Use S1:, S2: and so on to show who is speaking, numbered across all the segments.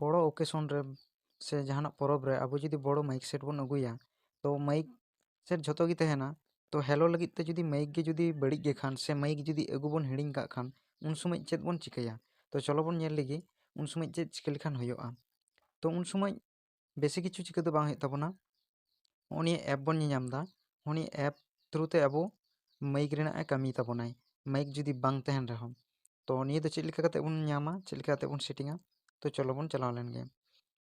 S1: ᱵᱚᱲᱚ ᱚᱠᱮᱥᱚᱱ ᱨᱮ ᱥᱮ ᱡᱟᱦᱟᱱᱟᱜ ᱯᱚᱨᱚᱵᱽ ᱨᱮ ᱟᱵᱚ ᱡᱩᱫᱤ ᱵᱚᱲᱚ ᱢᱟᱭᱤᱠ ᱥᱮᱴ ᱵᱚᱱ ᱟᱹᱜᱩᱭᱟ ᱛᱚ ᱢᱟᱭᱤᱠ ᱥᱮᱴ ᱡᱷᱚᱛᱚ ᱜᱮ ᱛᱟᱦᱮᱱᱟ ᱛᱚ ᱦᱮᱞᱳ ᱞᱟᱹᱜᱤᱫ ᱛᱮ ᱡᱩᱫᱤ ᱢᱟᱭᱤᱠ ᱜᱮ ᱡᱩᱫᱤ ᱵᱟᱹᱲᱤᱡ ᱜᱮ ᱠᱷᱟᱱ ᱥᱮ ᱢᱟᱭᱤᱠ ᱡᱩᱫᱤ ᱟᱹᱜᱩ ᱵᱚᱱ ᱦᱤᱲᱤᱧ ᱠᱟᱜ ᱠᱷᱟᱱ ᱩᱱ ᱥᱚᱢᱚᱭ ᱪᱮᱫ ᱵᱚᱱ ᱪᱤᱠᱟᱹᱭᱟ ᱛᱚ ᱪᱚᱞᱚ ᱵᱚᱱ ᱧᱮᱞ ᱞᱮᱜᱮ ᱩᱱ ᱥᱚᱢᱚᱭ ᱪᱮᱫ ᱪᱤᱠᱟᱹ ᱞᱮᱠᱷᱟᱱ ᱦᱩᱭᱩᱜᱼᱟ ᱛᱚ ᱩᱱ ᱥᱚᱢᱚᱭ ᱵᱮᱥᱤ ᱠᱤᱪᱷᱩ ᱪᱤᱠᱟᱹ ᱫᱚ ᱵᱟᱝ ᱦᱩᱭᱩᱜ ᱛᱟᱵᱚᱱᱟ ᱱᱚᱜᱼᱚ ᱱᱤᱭᱟᱹ ᱮᱯ ᱵᱚᱱ ᱧᱮᱧᱟᱢ ᱮᱫᱟ ᱱᱚᱜᱼᱚ ᱱᱤᱭᱟᱹ ᱮᱯ ᱛᱷᱨᱩ ᱛᱮ ᱟᱵᱚ ᱢᱟᱭᱤᱠ ᱨᱮᱱᱟᱜ ᱮ ᱠᱟᱹᱢᱤ ᱛᱟᱵᱚᱱᱟᱭ ᱢᱟᱭᱤᱠ ᱡᱩᱫᱤ ᱵᱟᱝ ᱛᱟᱦᱮᱱ ᱨᱮᱦᱚᱸ ᱛᱚ ᱱᱤᱭᱟᱹ ᱫᱚ ᱪᱮᱫ ᱞᱮᱠᱟ ᱠᱟᱛᱮ ᱵᱚᱱ ᱧᱟᱢᱟ ᱪᱮᱫ ᱞᱮᱠᱟ ᱠᱟᱛᱮ ᱵᱚᱱ ᱥᱮᱴᱤᱝᱟ ᱛᱚ ᱪᱚᱞᱚ ᱵᱚᱱ ᱪᱟᱞᱟᱣ ᱞᱮᱱ ᱜᱮ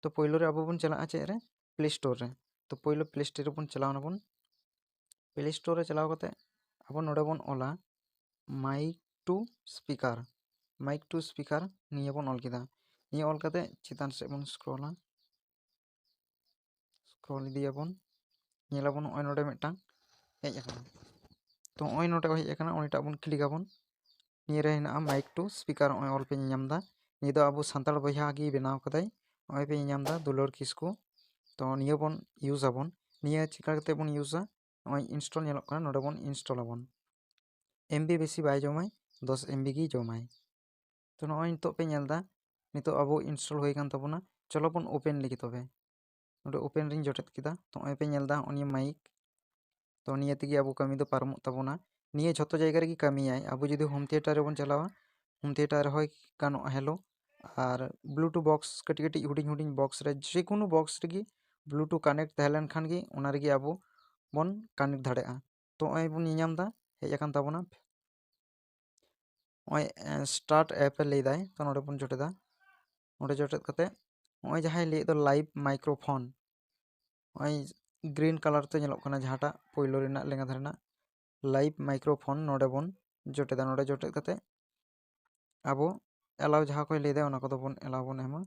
S1: ᱛᱚ ᱯᱳᱭᱞᱳ ᱨᱮ ᱟᱵᱚ ᱵᱚᱱ ᱪᱟᱞᱟᱜᱼᱟ ᱪᱮᱫ ᱨᱮ ᱯᱞᱮ ᱥᱴᱳᱨ ᱨᱮ ᱛᱚ ᱯᱳᱭᱞᱳ ᱯᱞᱮ ᱥᱴᱳᱨ ᱨᱮᱵᱚᱱ ᱪᱟᱞᱟᱣ ᱱᱟᱵᱚᱱ ᱯᱞᱮ ᱥᱴᱳᱨ ᱨᱮ ᱪᱟᱞᱟᱣ ᱠᱟᱛᱮᱫ ᱟᱵᱚ ᱱᱚᱰᱮ ᱵᱚᱱ ᱚᱞᱟ mic to speaker mic to speaker ᱱᱤᱭᱟᱹ ᱵᱚᱱ ᱚᱞ ᱠᱮᱫᱟ ᱱᱤᱭᱟᱹ ᱚᱞ ᱠᱟᱛᱮ ᱪᱮᱛᱟᱱ ᱥᱮᱫ ᱵᱚᱱ ᱥᱠᱨᱚᱞᱟ ᱥᱠᱨᱚᱞ ᱤᱫᱤᱭᱟᱵᱚᱱ ᱧᱮᱞᱟᱵᱚᱱ ᱱᱚᱜᱼᱚᱭ ᱱᱚᱰᱮ ᱢᱤᱫᱴᱟᱝ ᱦᱮᱡ ᱟᱠᱟᱱᱟ ᱛᱚ ᱱᱚᱜᱼᱚᱭ ᱱᱚᱰᱮ ᱦᱮᱡ ᱟᱠᱟᱱᱟ ᱩᱱᱤᱴᱟᱜ ᱵᱚᱱ ᱠᱞᱤᱠ ᱟᱵᱚᱱ ᱱᱤᱭᱟᱹ ᱨᱮ ᱦᱮᱱᱟᱜᱼᱟ ᱢᱟᱭᱤᱠ ᱴᱩ ᱥᱯᱤᱠᱟᱨ ᱱᱚᱜᱼᱚᱭ ᱚᱞ ᱯᱮ ᱧᱟᱢ ᱮᱫᱟ निदा अब संताल बहिया की बनाव कदाई नॉय पे नामदा दुलर किसको तो निया बन यूज़ आबन निया चिका करते बन यूजा नॉय इंस्टॉल नेलो करा नोडे बन इंस्टॉल आबन एमबी बेसी बाय जमाय 10 एमबी की जमाय तो नॉय नितो पे नेलदा नितो अब इंस्टॉल होय गन तबना चलो बन ओपन लिखि तबे नोडे ओपन रिंग जटेत किदा तो नॉय पे नेलदा ओनी माइक तो निया तिगे अब कमी दो पारमो तबना निया जतो जायगा रे की कमी आय अब जदी होम थिएटर रे बन चलावा होम थिएटर होय कानो हेलो ᱟᱨ ᱵᱞᱩᱴᱩ ᱵᱚᱠᱥ ᱠᱟᱹᱴᱤᱡ ᱠᱟᱹᱴᱤᱡ ᱦᱩᱰᱤᱧ ᱦᱩᱰᱤᱧ ᱵᱚᱠᱥ ᱨᱮ ᱡᱮᱠᱳᱱᱳ ᱵᱚᱠᱥ ᱨᱮᱜᱮ ᱵᱞᱩᱴᱩ ᱠᱟᱱᱮᱠᱴ ᱛᱟᱦᱮᱸ ᱞᱮᱱᱠᱷᱟᱱ ᱜᱮ ᱚᱱᱟ ᱨᱮᱜᱮ ᱟᱵᱚ ᱵᱚᱱ ᱠᱟᱱᱮᱠᱴ ᱫᱟᱲᱮᱭᱟᱜᱼᱟ ᱛᱚ ᱱᱚᱜᱼᱚᱭ ᱵᱚᱱ ᱧᱮᱧᱟᱢ ᱮᱫᱟ ᱦᱮᱡ ᱟᱠᱟᱱ ᱛᱟᱵᱚᱱᱟ ᱱᱚᱜᱼᱚᱭ ᱥᱴᱟᱨᱴ ᱮᱯ ᱮ ᱞᱟᱹᱭᱫᱟᱭ ᱛᱚ ᱱᱚᱰᱮ ᱵᱚᱱ ᱡᱚᱴᱮᱫᱟ ᱱᱚᱰᱮ ᱡᱚᱴᱮᱫ ᱠᱟᱛᱮ ᱱᱚᱜᱼᱚᱭ ᱡᱟᱦᱟᱸᱭ ᱞᱟᱹᱭᱮᱫ ᱫᱚ ᱞᱟᱭᱤᱵᱷ ᱢᱟᱭᱠᱨᱳᱯᱷᱳᱱ ᱱᱚᱜᱼᱚᱭ ᱜᱨᱤᱱ ᱠᱟᱞᱟᱨ ᱛᱮ ᱧᱮᱞᱚᱜ ᱠᱟᱱᱟ ᱡᱟᱦᱟᱸᱴᱟᱜ ᱯᱳᱭᱞᱳ ᱨᱮᱱᱟᱜ ᱞᱮᱸᱜᱟ ᱫᱷᱟᱨᱮ ᱨᱮᱱᱟᱜ ᱞᱟᱭᱤᱵᱷ ᱢᱟᱭᱠᱨᱳᱯᱷᱳᱱ ᱱᱚᱰᱮ ᱵᱚᱱ ᱡᱚᱴᱮᱫᱟ ᱱᱚᱰᱮ ᱡᱚᱴᱮᱫ ᱠᱟᱛᱮ ᱟᱵᱚ ᱮᱞᱟᱣ ᱡᱟᱦᱟᱸ ᱠᱚᱭ ᱞᱟᱹᱭᱫᱟ ᱚᱱᱟ ᱠᱚᱫᱚ ᱵᱚᱱ ᱮᱞᱟᱣ ᱵᱚᱱ ᱮᱢᱟ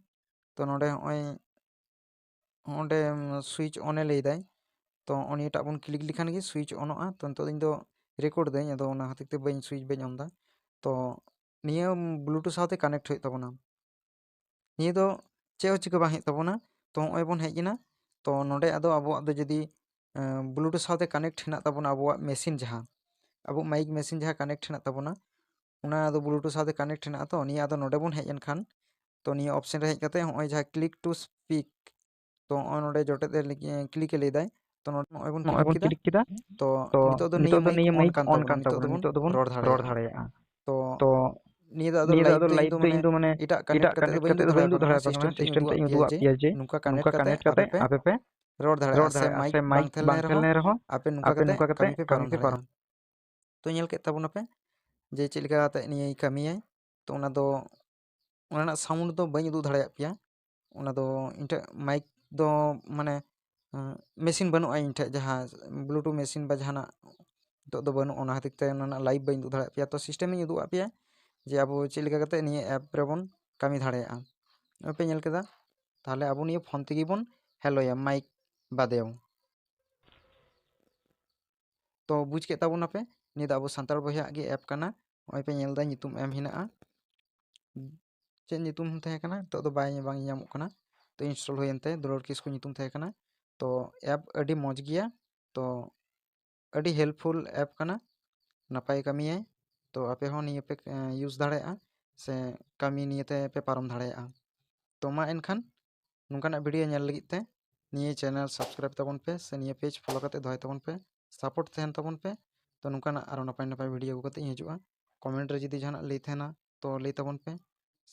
S1: ᱛᱚ ᱱᱚᱰᱮ ᱦᱚᱸᱜᱼᱚᱭ ᱚᱸᱰᱮ ᱥᱩᱭᱤᱪ ᱚᱱᱮ ᱞᱟᱹᱭᱫᱟᱭ ᱛᱚ ᱩᱱᱤᱴᱟᱜ ᱵᱚᱱ ᱠᱞᱤᱠ ᱞᱮᱠᱷᱟᱱ ᱜᱮ ᱥᱩᱭᱤᱪ ᱚᱱᱚᱜᱼᱟ ᱛᱚ ᱱᱤᱛᱚᱜ ᱤᱧ ᱫᱚ ᱨᱮᱠᱚᱨᱰ ᱫᱟᱹᱧ ᱟᱫᱚ ᱚᱱᱟ ᱠᱷᱟᱹᱛᱤᱨ ᱛᱮ ᱵᱟᱹᱧ ᱥᱩᱭᱤᱪ ᱵᱟᱹᱧ ᱚᱱ ᱮᱫᱟ ᱛᱚ ᱱᱤᱭᱟᱹ ᱵᱞᱩᱴᱩᱛᱷ ᱥᱟᱶᱛᱮ ᱠᱟᱱᱮᱠᱴ ᱦᱩᱭᱩᱜ ᱛᱟᱵᱚᱱᱟ ᱱᱤᱭᱟᱹ ᱫᱚ ᱪᱮᱫ ᱦᱚᱸ ᱪᱤᱠᱟᱹ ᱵᱟᱝ ᱦᱩᱭᱩᱜ ᱛᱟᱵᱚᱱᱟ ᱛᱚ ᱱᱚᱜᱼᱚᱭ ᱵᱚᱱ ᱦᱮᱡ ᱮᱱᱟ ᱛᱚ ᱱᱚᱰᱮ ᱟᱫᱚ ᱟᱵᱚᱣᱟᱜ ᱫᱚ ᱡᱩᱫᱤ ᱵᱞᱩᱴᱩᱛᱷ ᱥᱟᱶᱛᱮ ᱠᱟᱱᱮᱠᱴ ᱦᱮᱱᱟᱜ ᱛᱟᱵᱚᱱᱟ ᱟᱵᱚᱣᱟᱜ ᱢᱮᱥᱤᱱ ᱡᱟᱦᱟᱸ ᱟᱵᱚ ᱢᱟᱭᱤᱠ ᱢᱮᱥᱤᱱ ᱡᱟᱦᱟᱸ ᱠᱟᱱᱮᱠᱴ ᱦᱮᱱᱟᱜ ᱛᱟᱵᱚᱱᱟ ᱚᱱᱟ ᱫᱚ ᱵᱞᱩᱴᱩᱛᱷ ᱥᱟᱶᱛᱮ ᱠᱟᱱᱮᱠᱴ ᱦᱮᱱᱟᱜᱼᱟ ᱛᱚ ᱱᱤᱭᱟᱹ ᱟᱫᱚ ᱱᱚᱰᱮ ᱵᱚᱱ ᱦᱮᱡ ᱮᱱᱠᱷᱟᱱ ᱛᱚ ᱱᱤᱭᱟᱹ ᱚᱯᱥᱮᱱ ᱨᱮ ᱦᱮᱡ ᱠᱟᱛᱮ ᱱᱚᱜᱼᱚᱭ ᱡᱟᱦᱟᱸ ᱠᱞᱤᱠ ᱴᱩ ᱥᱯᱤᱠ ᱛᱚ ᱱᱚᱜᱼᱚᱭ ᱱᱚᱰᱮ ᱡᱚᱴᱮᱫ ᱮ ᱠᱞᱤᱠ ᱮ ᱞᱟᱹᱭᱫᱟᱭ ᱛᱚ ᱱᱚᱰᱮ ᱱᱚᱜᱼᱚᱭ ᱵᱚᱱ ᱠᱞᱤᱠ ᱠᱮᱫᱟ ᱛᱚ ᱱᱤᱛᱚᱜ ᱫᱚ ᱱᱤᱭᱟᱹ ᱢᱟᱭᱤᱠ ᱚᱱ ᱠᱟᱱ ᱛᱟᱵᱚᱱᱟ ᱱᱤᱛᱚᱜ ᱫᱚᱵᱚᱱ ᱨᱚᱲ ᱫᱟᱲᱮᱭᱟᱜᱼᱟ ᱛᱚ ᱱᱤᱭᱟᱹ ᱫᱚ ᱟᱫᱚ ᱞᱟᱭᱤᱵ ᱛᱮ ᱤᱧ ᱫᱚ ᱢᱟᱱᱮ ᱮᱴᱟᱜ ᱠᱟᱱᱮᱠᱴ ᱠᱟᱛᱮ ᱫᱚ ᱵᱟᱹᱧ ᱩᱫᱩᱜ ᱫᱟᱲᱮ ᱟᱯᱮ ᱠᱟᱱᱟ ᱥᱤᱥᱴᱮᱢ ᱛᱮᱧ ᱩᱫᱩᱜ ᱟᱫ ᱯᱮᱭᱟ ᱡᱮ ᱱᱚᱝᱠᱟ ᱠᱟᱱᱮᱠᱴ ᱠᱟᱛᱮ ᱟᱯᱮ ᱯᱮ ᱨᱚᱲ ᱫᱟᱲᱮᱭᱟᱜᱼᱟ ᱥᱮ ᱢᱟᱭᱤᱠ ᱵᱟᱝ ᱛᱟᱦᱮᱸ ᱞᱮᱱ ᱨᱮᱦᱚᱸ ᱟᱯᱮ ᱱᱚᱝᱠᱟ ᱠᱟᱛᱮ ᱠᱟᱹᱢᱤ ᱯᱮ ᱯᱟᱨᱚᱢ ᱫᱟᱲᱮᱭᱟᱜᱼᱟ ᱛᱚ ᱧᱮᱞ ᱠᱮᱫ ᱛᱟᱵᱚᱱᱟᱯᱮ ᱡᱮ ᱪᱮᱫ ᱞᱮᱠᱟ ᱠᱟᱛᱮᱫ ᱱᱤᱭᱟᱹᱭ ᱠᱟᱹᱢᱤᱭᱟᱭ ᱛᱚ ᱚᱱᱟ ᱫᱚ ᱚᱱᱟ ᱨᱮᱱᱟᱜ ᱥᱟᱣᱩᱱᱰ ᱫᱚ ᱵᱟᱹᱧ ᱩᱫᱩᱜ ᱫᱟᱲᱮᱭᱟᱜ ᱯᱮᱭᱟ ᱚᱱᱟ ᱫᱚ ᱤᱧ ᱴᱷᱮᱡ ᱢᱟᱭᱤᱠ ᱫᱚ ᱢᱟᱱᱮ ᱢᱮᱥᱤᱱ ᱵᱟᱹᱱᱩᱜᱼᱟ ᱤᱧ ᱴᱷᱮᱡ ᱡᱟᱦᱟᱸ ᱵᱞᱩᱴᱩᱛᱷ ᱢᱮᱥᱤᱱ ᱵᱟ ᱡᱟᱦᱟᱱᱟᱜ ᱱᱤᱛᱚᱜ ᱫᱚ ᱵᱟᱹᱱᱩᱜᱼᱟ ᱚᱱᱟ ᱠᱷᱟᱹᱛᱤᱨ ᱛᱮ ᱚᱱᱟ ᱨᱮᱱᱟᱜ ᱞᱟᱭᱤᱵ ᱵᱟᱹᱧ ᱩᱫᱩᱜ ᱫᱟᱲᱮᱭᱟᱜ ᱯᱮᱭᱟ ᱛᱚ ᱥᱤᱥᱴᱮᱢᱤᱧ ᱩᱫᱩᱜ ᱟᱫ ᱯᱮᱭᱟ ᱡᱮ ᱟᱵᱚ ᱪᱮᱫ ᱞᱮᱠᱟ ᱠᱟᱛᱮᱫ ᱱᱤᱭᱟᱹ ᱮᱯ ᱨᱮᱵᱚᱱ ᱠᱟᱹᱢᱤ ᱫᱟᱲᱮᱭᱟᱜᱼᱟ ᱱᱚᱜᱼᱚᱭ ᱯᱮ ᱧᱮᱞ ᱠᱮᱫᱟ ᱛᱟᱦᱚᱞᱮ ᱟᱵᱚ ᱱᱤᱭᱟᱹ ᱯᱷᱳᱱ ᱛᱮᱜᱮ ᱵᱚᱱ ᱦᱮᱞᱳᱭᱟ ᱢᱟᱭᱤᱠ ᱵᱟᱫᱮᱣ ᱛᱚ ᱵᱩᱡᱽ ᱠᱮᱫ ᱛᱟᱵᱚᱱᱟᱯᱮ ᱱᱤᱭᱟᱹ ᱫᱚ ᱟᱵᱚ ᱥᱟᱱᱛᱟᱲ ᱵᱚᱭᱦᱟᱣᱟᱜ ᱜᱮ ᱮᱯ ᱠᱟᱱᱟ ᱱᱚᱜᱼᱚᱭ ᱯᱮ ᱧᱮᱞ ᱮᱫᱟ ᱧᱩᱛᱩᱢ ᱮᱢ ᱦᱮᱱᱟᱜᱼᱟ ᱪᱮᱫ ᱧᱩᱛᱩᱢ ᱛᱟᱦᱮᱸ ᱠᱟᱱᱟ ᱱᱤᱛᱚᱜ ᱫᱚ ᱵᱟᱭ ᱵᱟᱝ ᱧᱟᱢᱚᱜ ᱠᱟᱱᱟ ᱛᱚ ᱤᱱᱥᱴᱚᱞ ᱦᱩᱭᱮᱱ ᱛᱮ ᱫᱩᱞᱟᱹᱲ ᱠᱤᱥᱠᱩ ᱧᱩᱛᱩᱢ ᱛᱟᱦᱮᱸ ᱠᱟᱱᱟ ᱛᱚ ᱮᱯ ᱟᱹᱰᱤ ᱢᱚᱡᱽ ᱜᱮᱭᱟ ᱛᱚ ᱟᱹᱰᱤ ᱦᱮᱞᱯᱯᱷᱩᱞ ᱮᱯ ᱠᱟᱱᱟ ᱱᱟᱯᱟᱭ ᱠᱟᱹᱢᱤᱭᱟᱭ ᱛᱚ ᱟᱯᱮ ᱦᱚᱸ ᱱᱤᱭᱟᱹ ᱯᱮ ᱤᱭᱩᱡᱽ ᱫᱟᱲᱮᱭᱟᱜᱼᱟ ᱥᱮ ᱠᱟᱹᱢᱤ ᱱᱤᱭᱟᱹ ᱛᱮᱯᱮ ᱯᱟᱨᱚᱢ ᱫᱟᱲᱮᱭᱟᱜᱼᱟ ᱛᱚ ᱢᱟ ᱮᱱᱠᱷᱟᱱ ᱱᱚᱝᱠᱟᱱᱟᱜ ᱵᱷᱤᱰᱭᱳ ᱧᱮᱞ ᱞᱟᱹᱜᱤᱫ ᱛᱮ ᱱᱤᱭᱟᱹ ᱪᱮᱱᱮᱞ ᱥᱟᱵᱥᱠᱨᱟᱭᱤᱵ ᱛᱟᱵᱚᱱ ᱯᱮ ᱥᱮ ᱱᱤᱭᱟᱹ ᱯᱮᱡᱽ ᱯᱷᱚᱞᱳ ᱠᱟᱛᱮ ᱫᱚᱦᱚᱭ ᱛᱟᱵᱚᱱ ᱯᱮ ᱥᱟᱯᱳᱨᱴ ᱛᱟᱦᱮᱱ ᱛᱟᱵᱚᱱ ᱯᱮ ᱛᱚ ᱱᱚᱝᱠᱟᱱᱟᱜ ᱟᱨᱚ ᱱᱟᱯᱟᱭ ᱱᱟᱯᱟᱭ ᱵᱷᱤᱰᱭᱳ ᱟᱹᱜᱩ ᱠᱟᱛᱮ ᱤᱧ ᱦᱤᱡᱩᱜᱼᱟ ᱠᱚᱢᱮᱱᱴ ᱨᱮ ᱡᱩᱫᱤ ᱡᱟᱦᱟᱱᱟᱜ ᱞᱟᱹᱭ ᱛᱟᱦᱮᱱᱟ ᱛᱚ ᱞᱟᱹᱭ ᱛᱟᱵᱚᱱ ᱯᱮ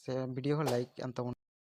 S1: ᱥᱮ ᱵᱷᱤᱰᱭᱳ ᱦᱚᱸ ᱞᱟᱭᱤᱠ ᱟᱱ ᱛᱟᱵᱚᱱ